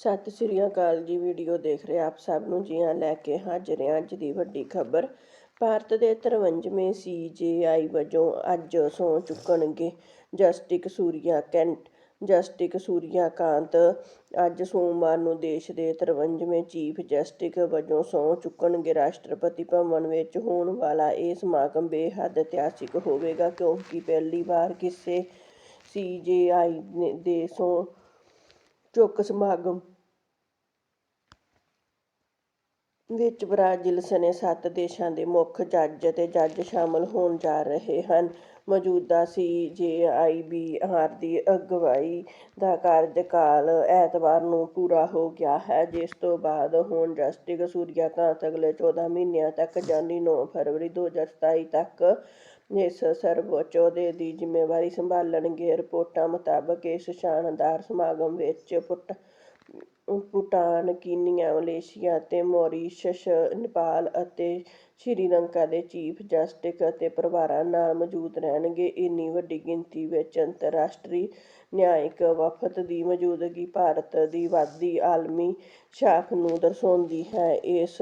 ਸਤਿ ਸ੍ਰੀ ਅਕਾਲ ਜੀ, ਵੀਡੀਓ ਦੇਖ ਰਹੇ ਆਪ ਸਭ ਨੂੰ ਜੀਆਂ ਲੈ ਕੇ ਹਾਜ਼ਰ ਹਾਂ ਅੱਜ ਦੀ ਵੱਡੀ ਖਬਰ। ਭਾਰਤ ਦੇ 53ਵੇਂ ਸੀਜੇਆਈ ਵਜੋਂ ਅੱਜ ਸਹੁੰ ਚੁੱਕਣਗੇ ਜਸਟਿਸ ਸੂਰਿਆ ਕੈਂਟ। ਜਸਟਿਸ ਸੂਰਿਆ ਕਾਂਤ ਅੱਜ ਸੋਮਵਾਰ ਨੂੰ ਦੇਸ਼ ਦੇ 53ਵੇਂ ਚੀਫ ਜਸਟਿਸ ਵਜੋਂ ਸਹੁੰ ਚੁੱਕਣਗੇ। ਰਾਸ਼ਟਰਪਤੀ ਭਵਨ ਵਿੱਚ ਹੋਣ ਵਾਲਾ ਇਹ ਸਮਾਗਮ ਬੇਹੱਦ ਇਤਿਹਾਸਿਕ ਹੋਵੇਗਾ, ਕਿਉਂਕਿ ਪਹਿਲੀ ਵਾਰ ਕਿਸੇ ਸੀਜੇਆਈ ਦੇ ਸਹੁੰ ਚੁੱਕ ਸਮਾਗਮ। ਵਿੱਚ ਬ੍ਰਾਜ਼ੀਲ ਸਣੇ ਸੱਤ ਦੇਸ਼ਾਂ ਦੇ ਮੁੱਖ ਜੱਜ ਅਤੇ ਜੱਜ ਸ਼ਾਮਲ ਹੋਣ ਜਾ ਰਹੇ ਹਨ। ਮੌਜੂਦਾ ਸੀਜੇਆਈ ਦੀ ਅਗਵਾਈ ਦਾ ਕਾਰਜਕਾਲ ਐਤਵਾਰ ਨੂੰ ਪੂਰਾ ਹੋ ਗਿਆ ਹੈ, ਜਿਸ ਤੋਂ ਬਾਅਦ ਹੁਣ ਜਸਟਿਸ ਸੂਰਿਆਕਾਂਤ ਅਗਲੇ 14 ਮਹੀਨਿਆਂ ਤੱਕ ਜਾਨੀ 9 ਫਰਵਰੀ 2027 ਤੱਕ ਇਸ ਸਰਵਉੱਚ ਅਹੁਦੇ ਦੀ ਜ਼ਿੰਮੇਵਾਰੀ ਸੰਭਾਲਣਗੇ, ਰਿਪੋਰਟਾਂ ਮੁਤਾਬਕ ਇਸ ਸ਼ਾਨਦਾਰ ਸਮਾਗਮ ਵਿੱਚ ਪੁਟ, ਭੂਟਾਨ, ਕੀਨੀਆ, ਮਲੇਸ਼ੀਆ ਅਤੇ ਮੌਰੀਸ਼ਸ, ਨੇਪਾਲ ਅਤੇ ਸ਼੍ਰੀਲੰਕਾ ਦੇ ਚੀਫ ਜਸਟਿਸ ਅਤੇ ਪਰਿਵਾਰਾਂ ਨਾਲ ਮੌਜੂਦ ਰਹਿਣਗੇ। ਇੰਨੀ ਵੱਡੀ ਗਿਣਤੀ ਵਿੱਚ ਅੰਤਰਰਾਸ਼ਟਰੀ ਨਿਆਇਕ ਵਫਦ ਦੀ ਮੌਜੂਦਗੀ ਭਾਰਤ ਦੀ ਵਧਦੀ ਆਲਮੀ ਸ਼ਾਖ ਨੂੰ ਦਰਸਾਉਂਦੀ ਹੈ। ਇਸ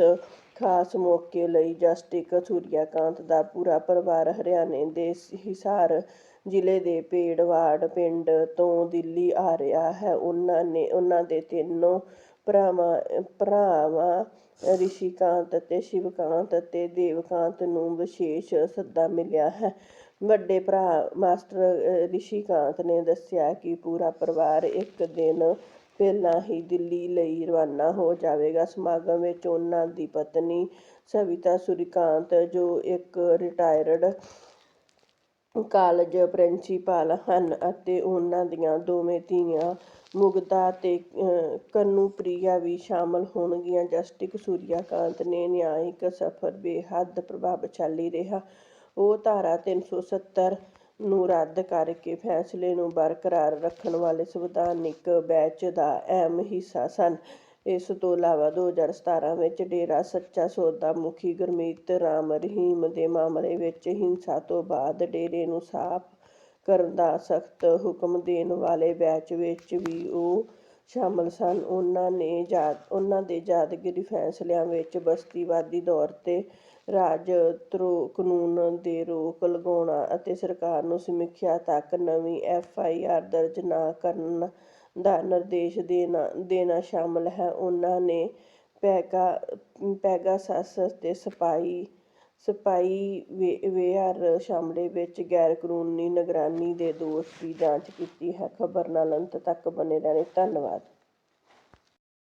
ਖਾਸ ਮੌਕੇ ਲਈ ਜਸਟਿਸ ਸੂਰਿਆਕਾਂਤ ਦਾ ਪੂਰਾ ਪਰਿਵਾਰ ਹਰਿਆਣੇ ਦੇ ਹਿਸਾਰ ਜ਼ਿਲ੍ਹੇ ਦੇ ਪੇੜਵਾੜ ਪਿੰਡ ਤੋਂ ਦਿੱਲੀ ਆ ਰਿਹਾ ਹੈ। ਉਹਨਾਂ ਨੇ ਉਹਨਾਂ ਦੇ ਤਿੰਨੋਂ ਭਰਾਵਾਂ ਭਰਾਵਾਂ ਰਿਸ਼ੀਕਾਂਤ ਅਤੇ ਸ਼ਿਵਕਾਂਤ ਅਤੇ ਦੇਵਕਾਂਤ ਨੂੰ ਵਿਸ਼ੇਸ਼ ਸੱਦਾ ਮਿਲਿਆ ਹੈ। ਵੱਡੇ ਭਰਾ ਮਾਸਟਰ ਰਿਸ਼ੀਕਾਂਤ ਨੇ ਦੱਸਿਆ ਕਿ ਪੂਰਾ ਪਰਿਵਾਰ ਇੱਕ ਦਿਨ ਪਹਿਲਾਂ ਹੀ ਦਿੱਲੀ ਲਈ ਰਵਾਨਾ ਹੋ ਜਾਵੇਗਾ। ਸਮਾਗਮ ਵਿੱਚ ਉਹਨਾਂ ਦੀ ਪਤਨੀ ਸਵਿਤਾ ਸੂਰਿਕਾਂਤ, ਜੋ ਇੱਕ ਰਿਟਾਇਰਡ ਕਾਲਜ ਪ੍ਰਿੰਸੀਪਲ ਹਨ ਅਤੇ ਉਹਨਾਂ ਦੀਆਂ ਦੋਵੇਂ ਧੀਆਂ ਮੁਗਧਾ ਤੇ ਕਨੂਪ੍ਰਿਆ ਵੀ ਸ਼ਾਮਲ ਹੋਣਗੀਆਂ। ਜਸਟਿਸ ਸੂਰਿਆਕਾਂਤ ਨੇ ਨਿਆਇਕ ਸਫ਼ਰ ਬੇਹੱਦ ਪ੍ਰਭਾਵਸ਼ਾਲੀ ਰਿਹਾ। ਉਹ ਧਾਰਾ 370 ਨੂੰ ਰੱਦ ਕਰਕੇ ਫੈਸਲੇ ਨੂੰ ਬਰਕਰਾਰ ਰੱਖਣ ਵਾਲੇ ਸੰਵਿਧਾਨਿਕ ਬੈਚ ਦਾ ਅਹਿਮ ਹਿੱਸਾ ਸਨ। ਇਸ ਤੋਂ ਇਲਾਵਾ 2017 ਵਿੱਚ ਡੇਰਾ ਸੱਚਾ ਸੌਦਾ ਮੁਖੀ ਗੁਰਮੀਤ ਰਾਮ ਰਹੀਮ ਦੇ ਮਾਮਲੇ ਵਿੱਚ ਹਿੰਸਾ ਤੋਂ ਬਾਅਦ ਡੇਰੇ ਨੂੰ ਸਾਫ਼ ਕਰਨ ਦਾ ਸਖਤ ਹੁਕਮ ਦੇਣ ਵਾਲੇ ਬੈਚ ਵਿੱਚ ਵੀ ਉਹ ਸ਼ਾਮਲ ਸਨ। ਉਹਨਾਂ ਨੇ ਉਹਨਾਂ ਦੇ ਯਾਦਗਿਰੀ ਫੈਸਲਿਆਂ ਵਿੱਚ ਬਸਤੀਵਾਦੀ ਦੌਰ ਤੇ ਰਾਜ ਧਰੋਹ ਕਾਨੂੰਨ ਦੇ ਰੋਕ ਲਗਾਉਣਾ ਅਤੇ ਸਰਕਾਰ ਨੂੰ ਸਮੀਖਿਆ ਤੱਕ ਨਵੀਂ ਐਫ ਆਈ ਆਰ ਦਰਜ ਨਾ ਕਰਨ ਦਾ ਨਿਰਦੇਸ਼ ਦੇਣਾ ਦੇਣਾ ਸ਼ਾਮਲ ਹੈ। ਉਹਨਾਂ ਨੇ ਪੈਗਾ, ਪੈਗਾਸਸ ਅਤੇ ਸਪਾਈ ਸਪਾਈ ਮਾਮਲੇ ਵਿੱਚ ਗੈਰਕਾਨੂੰਨੀ ਨਿਗਰਾਨੀ ਦੇ ਦੋਸ਼ ਦੀ ਜਾਂਚ ਕੀਤੀ ਹੈ। ਖਬਰ ਨਾਲ ਅੰਤ ਤੱਕ ਬਣੇ ਰਹਿਣੇ। ਧੰਨਵਾਦ।